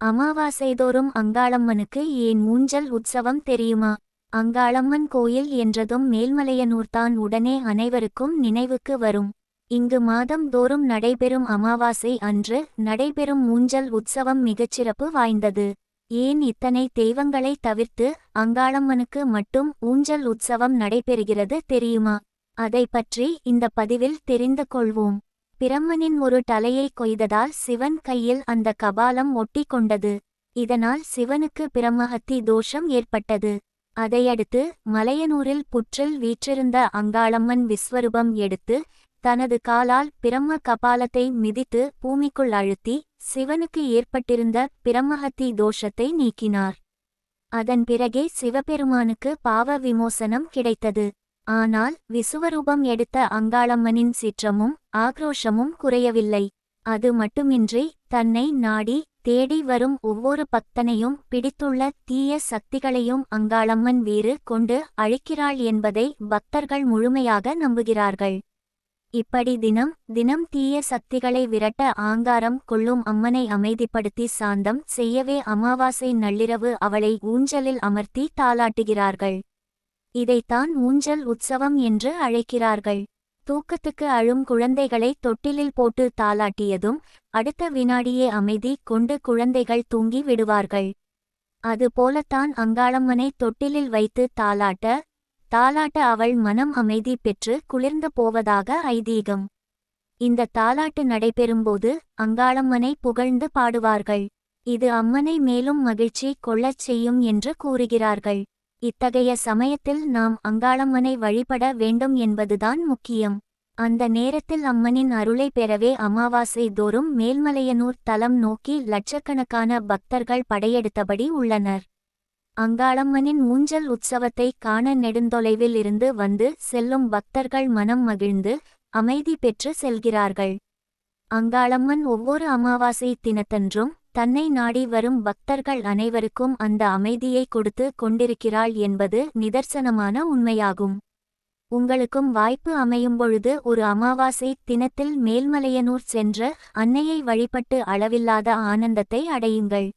அமாவாசைதோறும் அங்காளம்மனுக்கு ஏன் ஊஞ்சல் உற்சவம் தெரியுமா? அங்காளம்மன் கோயில் என்றதும் மேல்மலையனூர்தான் உடனே அனைவருக்கும் நினைவுக்கு வரும். இங்கு மாதம் தோறும் நடைபெறும் அமாவாசை அன்று நடைபெறும் ஊஞ்சல் உற்சவம் மிகச்சிறப்பு வாய்ந்தது. ஏன் இத்தனை தெய்வங்களை தவிர்த்து அங்காளம்மனுக்கு மட்டும் ஊஞ்சல் உற்சவம் நடைபெறுகிறது தெரியுமா? அதை பற்றி இந்த பதிவில் தெரிந்து கொள்வோம். பிரம்மனின் ஒரு தலையை கொய்ததால் சிவன் கையில் அந்த கபாலம் ஒட்டி கொண்டது. இதனால் சிவனுக்கு பிரம்மஹத்தி தோஷம் ஏற்பட்டது. அதையடுத்து மலையனூரில் புற்றில் வீற்றிருந்த அங்காளம்மன் விஸ்வரூபம் எடுத்து தனது காலால் பிரம்ம கபாலத்தை மிதித்து பூமிக்குள் அழுத்தி சிவனுக்கு ஏற்பட்டிருந்த பிரம்மஹத்தி தோஷத்தை நீக்கினார். அதன் பிறகே சிவபெருமானுக்கு பாவ விமோசனம் கிடைத்தது. ஆனால் விசுவரூபம் எடுத்த அங்காளம்மனின் சிற்றமும் ஆக்ரோஷமும் குறையவில்லை. அது மட்டுமின்றி தன்னை நாடி தேடி வரும் ஒவ்வொரு பக்தனையும் பிடித்துள்ள தீய சக்திகளையும் அங்காளம்மன் வீறு கொண்டு அழிக்கிறாள் என்பதை பக்தர்கள் முழுமையாக நம்புகிறார்கள். இப்படி தினம் தினம் தீய சக்திகளை விரட்ட ஆங்காரம் கொள்ளும் அம்மனை அமைதிப்படுத்தி சாந்தம் செய்யவே அமாவாசை நள்ளிரவு அவளை ஊஞ்சலில் அமர்த்தி தாளாட்டுகிறார்கள். இதைத்தான் ஊஞ்சல் உற்சவம் என்று அழைக்கிறார்கள். தூக்கத்துக்கு அழும் குழந்தைகளை தொட்டிலில் போட்டு தாளாட்டியதும் அடுத்த வினாடியே அமைதி கொண்டு குழந்தைகள் தூங்கி விடுவார்கள். அதுபோலத்தான் அங்காளம்மனை தொட்டிலில் வைத்து தாளாட்ட தாளாட்ட அவள் மனம் அமைதி பெற்று குளிர்ந்து போவதாக ஐதீகம். இந்த தாலாட்டு நடைபெறும்போது அங்காளம்மனை புகழ்ந்து பாடுவார்கள். இது அம்மனை மேலும் மகிழ்ச்சி கொள்ளச் செய்யும் என்று கூறுகிறார்கள். இத்தகைய சமயத்தில் நாம் அங்காளம்மனை வழிபட வேண்டும் என்பதுதான் முக்கியம். அந்த நேரத்தில் அம்மனின் அருளை பெறவே அமாவாசை தோறும் மேல்மலையனூர் தலம் நோக்கி லட்சக்கணக்கான பக்தர்கள் படையெடுத்தபடி உள்ளனர். அங்காளம்மனின் ஊஞ்சல் உற்சவத்தை காண நெடுந்தொலைவில் இருந்து வந்து செல்லும் பக்தர்கள் மனம் மகிழ்ந்து அமைதி பெற்று செல்கிறார்கள். அங்காளம்மன் ஒவ்வொரு அமாவாசை தினத்தன்றும் தன்னை நாடி வரும் பக்தர்கள் அனைவருக்கும் அந்த அமைதியை கொடுத்து கொண்டிருக்கிறாள் என்பது நிதர்சனமான உண்மையாகும். உங்களுக்கும் வாய்ப்பு அமையும் பொழுது ஒரு அமாவாசை தினத்தில் மேல்மலையனூர் சென்று அன்னையை வழிபட்டு அளவில்லாத ஆனந்தத்தை அடையுங்கள்.